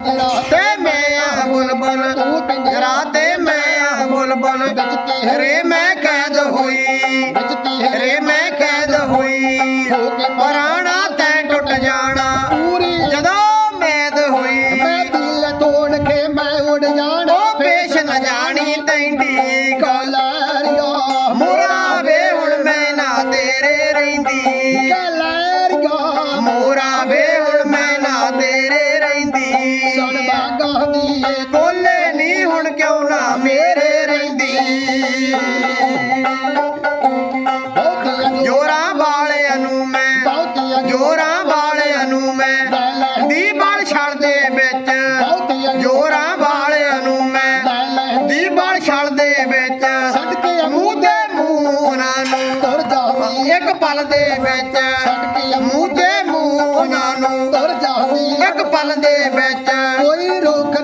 ਤੇ ਮੈਂ ਬੁਲਬੁਲ ਰਾਤੇ ਮੈਂ ਆ ਬੁਲਬੁਲ ਰੇ ਮੈਂ ਕੈਦ ਹੋਈ ਰੇ ਮੈਂ ਕੈਦ ਹੋਈ ਪਰਾਣਾ ਤੈ ਟੁੱਟ ਜਾਣਾ ਜਦੋਂ ਮੈਦ ਹੋਈ ਉਹ ਪੇਸ਼ ਨਾ ਜਾਣੀ ਤੈਂਦੀ ਕੋਲ ਮੋਰਾ ਵੇ ਹੁਣ ਮੈਂ ਨਾ ਤੇਰੇ ਰਹਿੰਦੀ। ਮੋਰਾ ਵੇ ਹੁਣ ਮੈਂ ਕਿਉਂ ਨਾ ਮੇਰੇ ਰਹਿੰਦੀ? ਜੋਰਾਂ ਵਾਲਿਆਂ ਨੂੰ ਮੈਂ, ਜੋਰਾਂ ਵਾਲਿਆਂ ਨੂੰ ਮੈਂ ਦੀ ਬਲ ਦੇ ਵਿੱਚ, ਜੋਰਾਂ ਵਾਲਿਆਂ ਨੂੰ ਮੈਂ ਦੀ ਬਲ ਦੇ ਵਿੱਚ, ਮੂੰਹ ਤੇ ਮੂੰਹ ਉਹਨਾਂ ਨੂੰ, ਇੱਕ ਪਲ ਦੇ ਵਿੱਚ, ਮੂੰਹ ਤੇ ਮੂੰਹ ਉਹਨਾਂ ਨੂੰ, ਇੱਕ ਪਲ ਦੇ ਵਿੱਚ, ਕੋਈ ਰੋਕ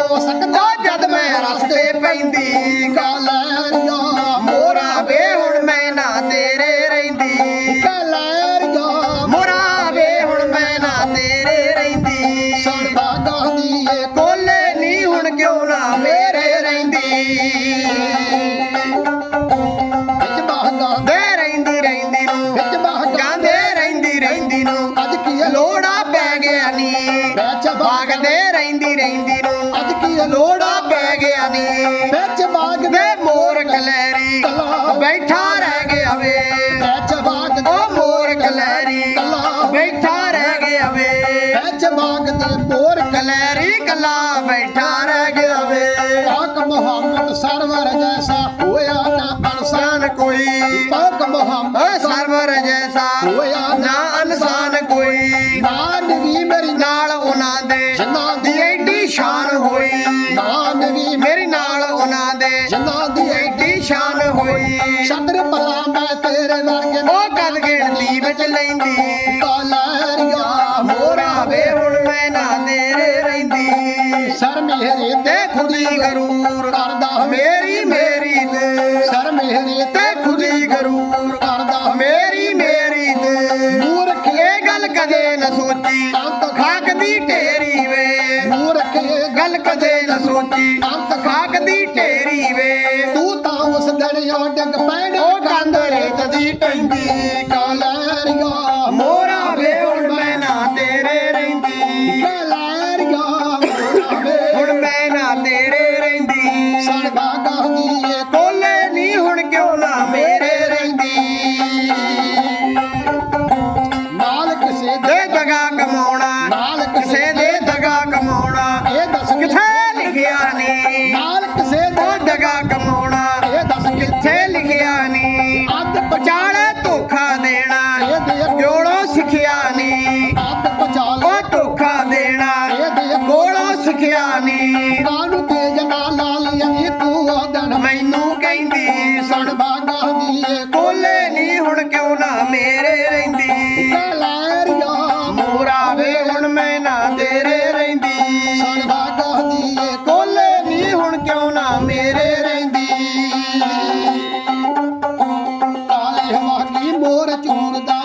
ਨਾ ਸਕਦਾ ਜਦ ਮੈਂ ਰਸਤੇ ਪੈਂਦੀ। ਕਾਲਰਿਆ ਮੋਰਾ ਵੇ, ਹੁਣ ਮੈਂ ਨਾ ਤੇਰੇ ਰਹਿੰਦੀ। ਕਾਲਰਿਆ ਮੋਰਾ ਵੇ, ਹੁਣ ਮੈਂ ਨਾ ਤੇਰੇ ਰਹਿੰਦੀ। ਸੜਦਾ ਗਾਂਦੀ ਏ ਕੋਲੇ ਨਹੀਂ ਹੁਣ ਕਿਉਂ ਨਾ ਮੇਰੇ ਰਹਿੰਦੀ। ਵਿੱਚ ਬਾਗਦੇ ਰਹਿੰਦੀ ਰਹਿੰਦੀ ਨੂੰ। ਅੱਜ ਕੀ ਲੋੜਾ ਪੈ ਗਿਆ ਨੀ। ਵਿੱਚ ਬਾਗ ਵੇ ਮੋਰ ਕਲੈਰੀ ਬੈਠਾ ਰਹਿ ਗਿਆ ਵੇ। ਵਿੱਚ ਬਾਗ ਉਹ ਮੋਰ ਕਲੈਰੀ ਬੈਠਾ ਰਹਿ ਗਿਆ ਵੇ। ਵਿੱਚ ਬਾਗ ਦੇ ਮੋਰ ਕਲੈਰੀ ਕੱਲਾ ਬੈਠਾ ਰਹਿ ਗਿਆ ਵੇ। ਪਾਕ ਮੁਹੰਮਦ ਸਰਵਰ ਜੈਸਾ ਹੋਇਆ ਨਾ ਅਨਸਾਨ ਕੋਈ। ਪਾਕ ਮੁਹੰਮਦ ਸਰਵਰ ਜੈਸਾ ਹੋਇਆ ਨਾ ਇਨਸਾਨ ਕੋਈ। ਨਾਨ ਹੋਈ। ਨਾਨ ਵੀ ਮੇਰੀ ਨਾਲ ਉਹਨਾਂ ਦੇ ਜਿਨ੍ਹਾਂ ਦੀ ਐਡੀ ਸ਼ਾਨ ਹੋਈ। ਛਤਰ ਪਲਾ ਮੈਂ ਤੇਰੇ ਵਰਗੇ ਉਹ ਕਦ ਗਿਣਤੀ ਵਿੱਚ ਲੈਂਦੀ। ਕਾਲਰਿਆ ਮੋਰਾ ਵੇ। ਹੁਣ ਮੈਂ ਨਾ ਤੇਰੇ ਰਹਿੰਦੀ। ਸਰ ਮੇਰੇ ਤੇ ਖੁਦੀ ਗਰੂਰ ਕਰਦਾ ਮੇਰੀ ਮੇਰੀ ਤੇ ਸਰ ਮੇਰੇ ਤੇ ਖੁਦੀ ਗਰੂਰ ਕਰਦਾ। ਮੇਰੀ ਮੇਰੀ ਤੇ ਮੂਰਖ ਇਹ ਗੱਲ ਕਦੇ ਨਾ ਸੋਚੀ। ਖਾਕ ਦੀ ਢੇਰੀ ਗੱਲ ਕਦੇ ਨਾ ਸੋਚੀ ਖਾਕ ਦੀ ਢੇਰੀ ਵੇ। ਤੂੰ ਤਾਂ ਉਸ ਦਿਨ ਉਹ ਡਿੱਗ ਪੈਣ ਉਹ ਕੰਧ ਰੇਤ ਦੀ ਪੈਂਦੀ ਕਾਲਰਿਆ ਨੀ। ਕਾਨੂੰ ਤੇ ਜਨਾ ਲਾਲੀਆਂ ਤੂੰ ਉਹਦਨ ਮੈਨੂੰ ਕਹਿੰਦੀ ਸੁਣ ਬਾਗਾ ਦੀ ਏ ਕੋਲੇ ਨਹੀਂ ਹੁਣ ਕਿਉਂ ਨਾ ਮੇਰੇ ਰਹਿੰਦੀ? ਕਾਲਰਿਆ ਮੋਰਾ ਵੇ ਹੁਣ ਮੈਂ ਨਾ ਤੇਰੇ ਰਹਿੰਦੀ। ਸੁਣ ਬਾਗਾ ਕੋਲੇ ਨਹੀਂ ਹੁਣ ਕਿਉਂ ਨਾ ਮੇਰੇ ਰਹਿੰਦੀ? ਕਾਲੇ ਹਵਾਗੀ ਮੋਰ ਚੂਰਦਾ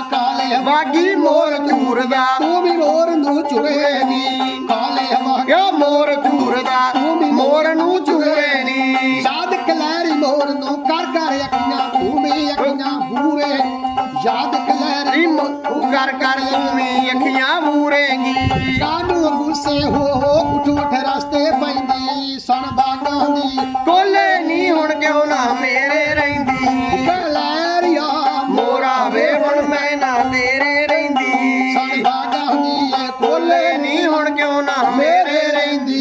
ਬਾਗੀ ਮੋਰ ਝੂਰਦਾ ਤੂੰ ਵੀ ਮੋਰ ਨੂੰ ਚੁਰੇ ਨੀ ਕਾਲੇ ਹਵਾਗੀ ਯਾ ਮੋਰ ਝੂਰਦਾ ਮੋਰ ਨੂੰ ਝੂਰੇ ਨੀ ਯਾਦ ਕਲੈਰੀ ਮੋਰ ਨੂੰ ਕਰ ਕਰ ਅੱਖਾਂ ਭੂਮੀ ਅੱਖਾਂ ਬੂਰੇ ਯਾਦ ਕਲੈਰੀ ਤੂੰ ਕਰ ਕਰ ਲੂਵੀਂ ਅੱਖੀਆਂ ਮੂਰੇਂਗੀ। ਕਾਨੂੰ ਗੁੱਸੇ ਹੋ ਹੋ ਉਠ ਉਠ ਰਸਤੇ ਪੈਂਦੀ। ਸੁਣ ਬਾਗਾਂ ਦੀ ਕੋਲੇ ਨਹੀਂ ਹੁਣ ਕਿਉਂ ਨਾ ਮੇਰੇ ਰਹਿੰਦੀ। ਬੋਲੇ ਨਹੀਂ ਹੁਣ ਕਿਉਂ ਨਾ ਮੇਰੇ ਰਹਿੰਦੀ